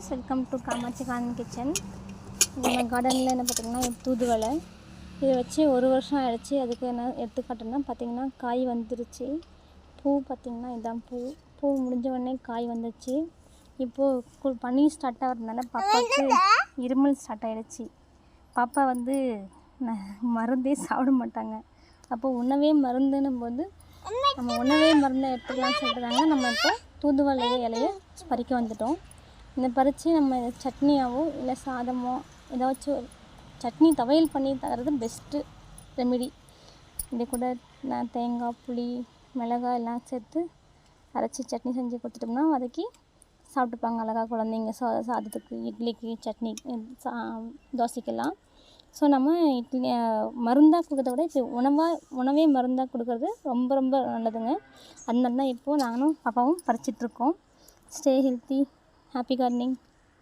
Friends welcome to Kamakshi garden kitchen நம்ம கார்டனில் என்ன பார்த்திங்கன்னா தூதுவளை. இதை வச்சு ஒரு வருஷம் ஆகிடுச்சு அதுக்கு என்ன எடுத்துக்காட்டுன்னா பார்த்திங்கன்னா காய் வந்துருச்சு. பூ பார்த்திங்கன்னா இதான் பூ. பூ முடிஞ்ச உடனே காய் வந்துச்சு இப்போது கு- பனி ஸ்டார்ட் ஆகிறதுனால பாப்பாவுக்கு இருமல் ஸ்டார்ட் ஆகிடுச்சு பாப்பா வந்து மருந்தே சாப்பிட மாட்டாங்க. அப்போ உணவே மருந்துன்னும் போது நம்ம உணவே மருந்தை எடுத்துக்கலாம்னு சொல்லிட்டுதாங்க நம்ம இப்போ தூதுவளை இலையை பறிக்க வந்துட்டோம். இந்த பறித்து நம்ம இதை சட்னியாவோ இல்லை சாதமோ ஏதாச்சும் சட்னி துவையல் பண்ணி தர்றது பெஸ்ட்டு ரெமிடி இது கூட நான் தேங்காய் புளி மிளகாய் எல்லாம் சேர்த்து அரைச்சி சட்னி செஞ்சு கொடுத்துட்டோம்னா வதக்கி சாப்பிட்டுப்பாங்க அழகா குழந்தைங்க. சா சாதத்துக்கு இட்லிக்கு சட்னி சா தோசைக்கெல்லாம். ஸோ நம்ம இட்லி மருந்தாக கொடுக்கறத விட இப்போ உணவாக உணவே மருந்தாக கொடுக்கறது ரொம்ப ரொம்ப நல்லதுங்க. அதனால தான் இப்போது நானும் பாப்பாவும் பறிச்சிட்ருக்கோம் ஸ்டே ஹெல்த்தி happy gardening.